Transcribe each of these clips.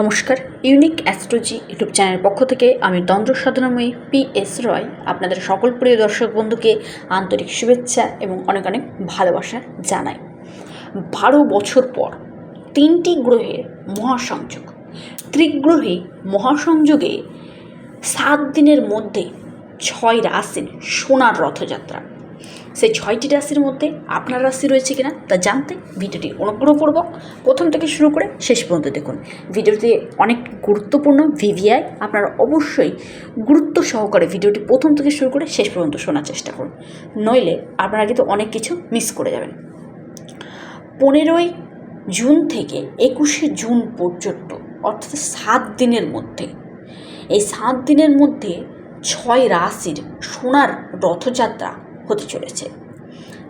নমস্কার, unique অ্যাস্ট্রোজি YouTube চ্যানেলের পক্ষ থেকে আমি তন্ত্র সাধনাময়ী পি এস রয়, আপনাদের সকল প্রিয় দর্শক বন্ধুকে আন্তরিক শুভেচ্ছা এবং অনেক অনেক ভালোবাসা জানাই। বারো বছর পর তিনটি গ্রহের মহাসংযোগ। ত্রিগ্রহে মহাসংযোগে সাত দিনের মধ্যে ছয় রাশির সোনার রথযাত্রা। সেই ছয়টি রাশির মধ্যে আপনার রাশি রয়েছে কিনা তা জানতে ভিডিওটি অনুগ্রহ করব প্রথম থেকে শুরু করে শেষ পর্যন্ত দেখুন। ভিডিওটি অনেক গুরুত্বপূর্ণ, ভিভিআই, আপনারা অবশ্যই গুরুত্ব সহকারে ভিডিওটি প্রথম থেকে শুরু করে শেষ পর্যন্ত শোনার চেষ্টা করুন। নইলে আপনারা কিন্তু অনেক কিছু মিস করে যাবেন। পনেরোই জুন থেকে একুশে জুন পর্যন্ত, অর্থাৎ সাত দিনের মধ্যে, এই সাত দিনের মধ্যে ছয় রাশির সোনার রথযাত্রা হতে চলেছে।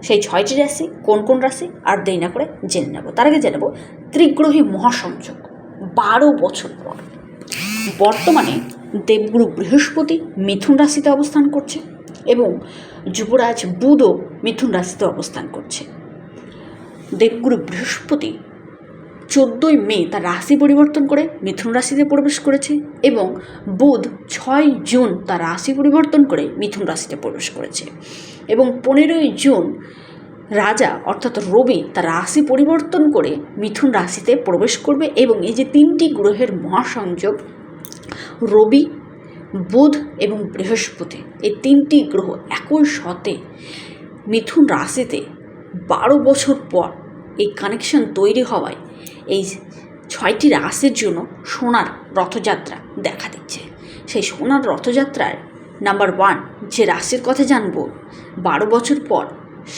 সেই ছয়টি রাশি কোন কোন রাশি আর দেরি না করে জেনে নেব। তার আগে জেনে নেব ত্রিগ্রহী মহাসংযোগ, বারো বছর পর। বর্তমানে দেবগুরু বৃহস্পতি মিথুন রাশিতে অবস্থান করছে এবং যুবরাজ বুধও মিথুন রাশিতে অবস্থান করছে। দেবগুরু বৃহস্পতি চোদ্দোই মে তার রাশি পরিবর্তন করে মিথুন রাশিতে প্রবেশ করেছে এবং বুধ ছয় জুন তার রাশি পরিবর্তন করে মিথুন রাশিতে প্রবেশ করেছে। এবং পনেরোই জুন রাজা অর্থাৎ রবি তার রাশি পরিবর্তন করে মিথুন রাশিতে প্রবেশ করবে এবং এই যে তিনটি গ্রহের মহাসংযোগ, রবি, বুধ এবং বৃহস্পতি, এই তিনটি গ্রহ একই সাথে মিথুন রাশিতে বারো বছর পর এই কানেকশন তৈরি হওয়ায় এই ছয়টি রাশির জন্য সোনার রথযাত্রা দেখা দিচ্ছে। সেই সোনার রথযাত্রার নাম্বার ওয়ান যে রাশির কথা জানব, বারো বছর পর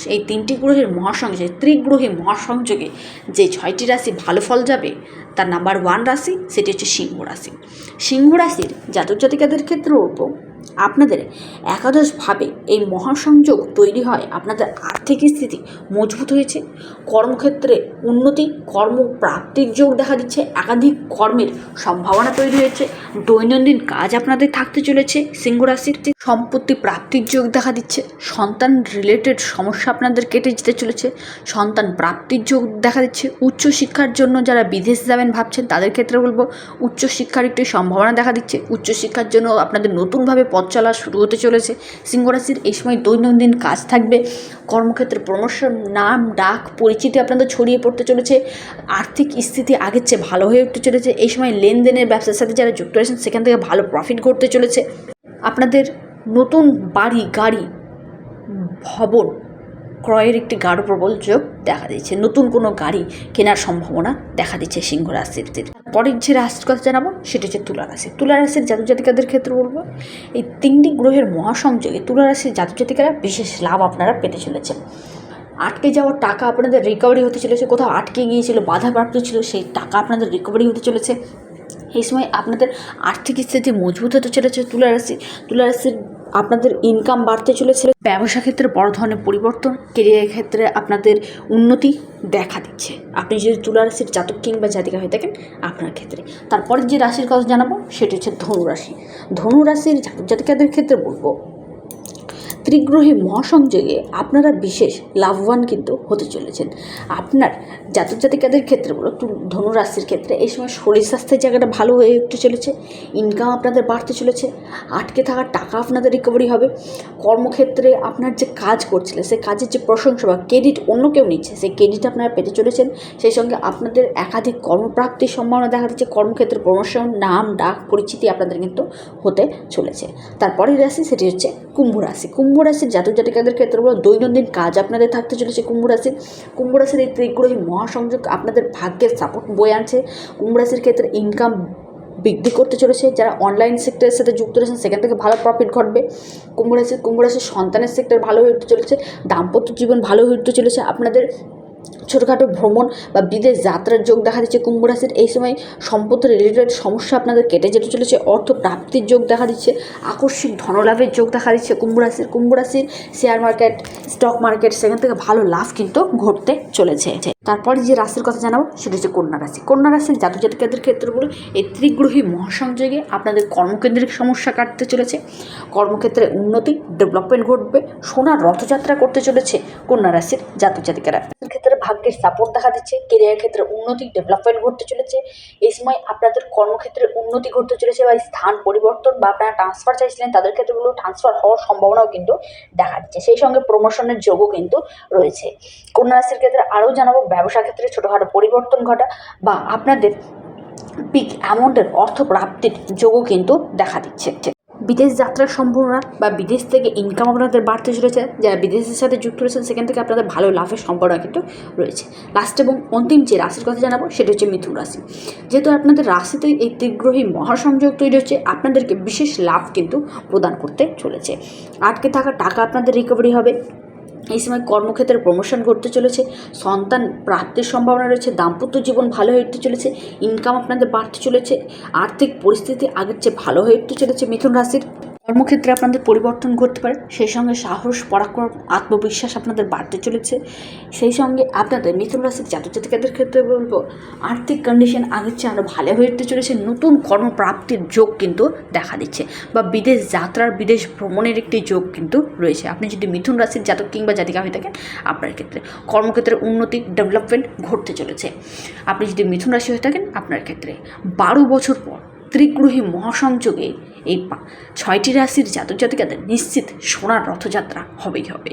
এই তিনটি গ্রহের মহাসংযোগে ত্রিগ্রহী মহাসংযোগে যে ছয়টি রাশি ভালো ফল যাবে, তার নাম্বার ওয়ান রাশি, সেটি হচ্ছে সিংহ রাশি। সিংহ রাশির জাতক জাতিকাদের ক্ষেত্রে ওপর আপনাদের একাদশভাবে এই মহাসংযোগ তৈরি হয়, আপনাদের আর্থিক স্থিতি মজবুত হয়েছে, কর্মক্ষেত্রে উন্নতি, কর্মপ্রাপ্তির যোগ দেখা দিচ্ছে, একাধিক কর্মের সম্ভাবনা তৈরি হয়েছে, দৈনন্দিন কাজ আপনাদের থাকতে চলেছে সিংহ রাশির সম্পত্তি প্রাপ্তির যোগ দেখা দিচ্ছে, সন্তান রিলেটেড সমস্যা আপনাদের কেটে যেতে চলেছে, সন্তান প্রাপ্তির যোগ দেখা দিচ্ছে উচ্চশিক্ষার জন্য যারা বিদেশ যাবেন ভাবছেন, তাদের ক্ষেত্রে বলব উচ্চশিক্ষার একটি সম্ভাবনা দেখা দিচ্ছে উচ্চশিক্ষার জন্য আপনাদের নতুনভাবে পথ চলা শুরু হতে চলেছে। সিংহরাশির এই সময় দৈনন্দিন কাজ থাকবে। কর্মক্ষেত্রে প্রমোশন নাম, ডাক, পরিচিতি আপনাদের ছড়িয়ে পড়তে চলেছে। আর্থিক স্থিতি আগের চেয়ে ভালো হয়ে উঠতে চলেছে। এই সময় লেনদেনের ব্যবসার সাথে যারা যুক্ত রয়েছেন সেখান থেকে ভালো প্রফিট ঘটতে চলেছে। আপনাদের নতুন বাড়ি, গাড়ি, ভবন ক্রয়ের একটি গাঢ় প্রবল যোগ দেখা দিচ্ছে নতুন কোনো গাড়ি কেনার সম্ভাবনা দেখা দিচ্ছে সিংহ রাশির পরের যে রাশির কথা জানাব, সেটা হচ্ছে তুলা রাশি। তুলা রাশির জাতক জাতিকাদের ক্ষেত্রে বলব, এই তিনটি গ্রহের মহাসংযোগে তুলা রাশির জাতক জাতিকারা বিশেষ লাভ আপনারা পেতে চলেছেন। আটকে যাওয়ার টাকা আপনাদের রিকভারি হতে চলেছে। কোথাও আটকে গিয়েছিল বাধাপ্রাপ্ত ছিল, সেই টাকা আপনাদের রিকভারি হতে চলেছে। এই সময় আপনাদের আর্থিক স্থিতি মজবুত হতে চলেছে তুলা রাশি। তুলা রাশির আপনাদের ইনকাম বাড়তে চলেছে ব্যবসা ক্ষেত্রে বড় ধরনের পরিবর্তন কেরিয়ার ক্ষেত্রে আপনাদের উন্নতি দেখা দিচ্ছে। আপনি যদি তুলা রাশির জাতক কিংবা জাতিকা হয়ে থাকেন, আপনার ক্ষেত্রে। তারপরে যে রাশির কথা জানাব, সেটি হচ্ছে ধনু রাশি। ধনু জাতক জাতিকাদের ক্ষেত্রে বলব ত্রিগ্রহী মহাসংযোগে আপনারা বিশেষ লাভবান কিন্তু হতে চলেছেন। আপনার জাতক জাতিকাদের ক্ষেত্রে বলো ধনুরাশির ক্ষেত্রে এই সময় শরীর স্বাস্থ্যের জায়গাটা ভালো হয়ে উঠতে চলেছে ইনকাম আপনাদের বাড়তে চলেছে, আটকে থাকা টাকা আপনাদের রিকভারি হবে। কর্মক্ষেত্রে আপনার যে কাজ করছিলেন, সে কাজের যে প্রশংসা বা ক্রেডিট অন্য কেউ নিচ্ছে, সেই ক্রেডিট আপনারা পেতে চলেছেন। সেই সঙ্গে আপনাদের একাধিক কর্মপ্রাপ্তির সম্ভাবনা দেখা যাচ্ছে, কর্মক্ষেত্রে প্রমোশন নাম, ডাক, পরিচিতি আপনাদের কিন্তু হতে চলেছে। তারপরের রাশি সেটি হচ্ছে কুম্ভ রাশি। কুম্ভ রাশির জাতক জাতিকাদের ক্ষেত্রে বলো দৈনন্দিন কাজ আপনাদের থাকতে চলেছে কুম্ভ রাশির কুম্ভ রাশির এই ত্রিগ্রহী মহাসংযোগ আপনাদের ভাগ্যের সাপোর্ট বয়ে আনছে। কুম্ভ রাশির ক্ষেত্রে ইনকাম বৃদ্ধি করতে চলেছে। যারা অনলাইন সেক্টরের সাথে যুক্ত রয়েছেন, সেখান থেকে ভালো প্রফিট ঘটবে। কুম্ভ রাশির কুম্ভ রাশির সন্তানের সেক্টর ভালো হয়ে উঠতে চলেছে। দাম্পত্য জীবন ভালো হয়ে উঠতে চলেছে। আপনাদের ছোটোখাটো ভ্রমণ বা বিদেশ যাত্রার যোগ দেখা দিচ্ছে কুম্ভ রাশির। এই সময় সম্পদ রিলেটেড সমস্যা আপনাদের কেটে যেতে চলেছে। অর্থ প্রাপ্তির যোগ দেখা দিচ্ছে। আকস্মিক ধনলাভের যোগ দেখা দিচ্ছে কুম্ভ রাশির। কুম্ভ রাশির শেয়ার মার্কেট স্টক মার্কেট সেখান থেকে ভালো লাভ কিন্তু ঘটতে চলেছে। তারপরে যে রাশির কথা জানাব, সেটা হচ্ছে কন্যা রাশি। কন্যা রাশির জাতক জাতিকাদের ক্ষেত্রগুলো এই ত্রিগ্রহী মহাসংযোগে আপনাদের কর্মকেন্দ্রিক সমস্যা কাটতে চলেছে। কর্মক্ষেত্রে উন্নতি, ডেভেলপমেন্ট ঘটবে সোনার রথযাত্রা করতে চলেছে কন্যা রাশির জাতক জাতিকারা ক্ষেত্রে ভাগ্যের সাপোর্ট দেখা দিচ্ছে কেরিয়ার ক্ষেত্রে উন্নতি ডেভেলপমেন্ট ঘটতে চলেছে। এই সময় আপনাদের কর্মক্ষেত্রে উন্নতি ঘটতে চলেছে বা স্থান পরিবর্তন বা আপনারা ট্রান্সফার চাইছিলেন, তাদের ক্ষেত্রেগুলো ট্রান্সফার হওয়ার সম্ভাবনাও কিন্তু দেখা দিচ্ছে। সেই সঙ্গে প্রমোশনের যোগও কিন্তু রয়েছে। কন্যা রাশির ক্ষেত্রে আরও জানাব ব্যবসা ক্ষেত্রে ছোটোখাটো পরিবর্তন ঘটা বা আপনাদের পিক অ্যামাউন্টের অর্থ প্রাপ্তির যোগও কিন্তু দেখা দিচ্ছে। বিদেশ যাত্রার সম্ভাবনা বা বিদেশ থেকে ইনকাম আপনাদের বাড়তে চলেছে, যারা বিদেশের সাথে যুক্ত রয়েছেন, সেখান থেকে আপনাদের ভালো লাভের সম্ভাবনা কিন্তু রয়েছে। লাস্ট এবং অন্তিম যে রাশির কথা জানাব, সেটা হচ্ছে মিথুন রাশি। যেহেতু আপনাদের রাশিতে এই তীগ্রহী মহাসংযোগ তৈরি হচ্ছে, আপনাদেরকে বিশেষ লাভ কিন্তু প্রদান করতে চলেছে। আটকে থাকা টাকা আপনাদের রিকভারি হবে এই সময় কর্মক্ষেত্রে প্রমোশন ঘটতে চলেছে, সন্তান প্রাপ্তির সম্ভাবনা রয়েছে, দাম্পত্য জীবন ভালো হয়ে উঠতে চলেছে ইনকাম আপনাদের বাড়তে চলেছে, আর্থিক পরিস্থিতি আগের চেয়ে ভালো হয়ে উঠতে চলেছে মিথুন রাশির। কর্মক্ষেত্রে আপনাদের পরিবর্তন ঘটতে পারে, সেই সঙ্গে সাহস, পরাক্রম, আত্মবিশ্বাস আপনাদের বাড়তে চলেছে। সেই সঙ্গে আপনাদের মিথুন রাশির জাতক জাতিকাদের ক্ষেত্রে বলব, আর্থিক কন্ডিশন আগের চেয়ে আরও ভালো হয়ে উঠতে চলেছে। নতুন কর্মপ্রাপ্তির যোগ কিন্তু দেখা দিচ্ছে বা বিদেশ যাত্রার, বিদেশ ভ্রমণের একটি যোগ কিন্তু রয়েছে। আপনি যদি মিথুন রাশির জাতক কিংবা জাতিকা হয়ে থাকেন, আপনার ক্ষেত্রে কর্মক্ষেত্রে উন্নতি ডেভেলপমেন্ট ঘটতে চলেছে। আপনি যদি মিথুন রাশি হয়ে থাকেন, আপনার ক্ষেত্রে বারো বছর পর ত্রিগ্রহী মহাসংযোগে এই ছয়টি রাশির জাতক জাতিকাদের নিশ্চিত সোনার রথযাত্রা হবেই হবে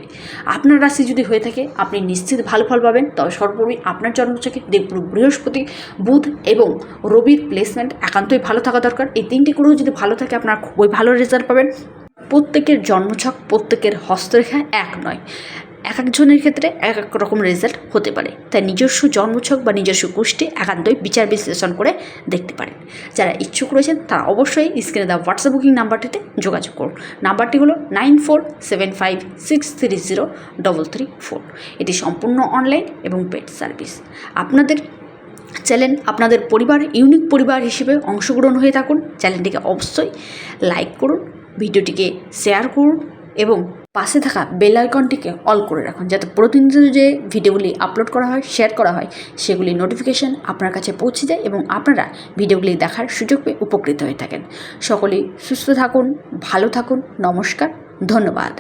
আপনার রাশি যদি হয়ে থাকে, আপনি নিশ্চিত ভালো ফল পাবেন। তবে সর্বোপরি আপনার জন্মছকে দেবগুরু বৃহস্পতি, বুধ এবং রবির প্লেসমেন্ট একান্তই ভালো থাকা দরকার। এই তিনটি গ্রহ যদি ভালো থাকে, আপনার খুবই ভালো রেজাল্ট পাবেন। প্রত্যেকের জন্মছক প্রত্যেকের হস্তরেখা এক নয়। এক একজনের ক্ষেত্রে এক এক রকম রেজাল্ট হতে পারে। তাই নিজস্ব জন্মছক বা নিজস্ব গোষ্ঠী একান্তই বিচার বিশ্লেষণ করে দেখতে পারেন। যারা ইচ্ছুক রয়েছেন, তারা অবশ্যই স্ক্রিনে দেওয়া হোয়াটসঅ্যাপ বুকিং নাম্বারটিতে যোগাযোগ করুন। নাম্বারটি হলো nine four seven five six three zero double three four. এটি সম্পূর্ণ অনলাইন এবং পেড সার্ভিস আপনাদের চ্যানেল আপনাদের পরিবার ইউনিক পরিবার হিসেবে অংশগ্রহণ হয়ে থাকুন। চ্যানেলটিকে অবশ্যই লাইক করুন ভিডিওটিকে শেয়ার করুন এবং পাশে থাকা বেল আইকনটিকে অল করে রাখুন যাতে প্রতিনিয়ত যে ভিডিওগুলি আপলোড করা হয় শেয়ার করা হয়, সেগুলি নোটিফিকেশান আপনার কাছে পৌঁছে যায় এবং আপনারা ভিডিওগুলি দেখার সুযোগ পেয়ে উপকৃত হয়ে থাকেন। সকলেই সুস্থ থাকুন, ভালো থাকুন, নমস্কার, ধন্যবাদ।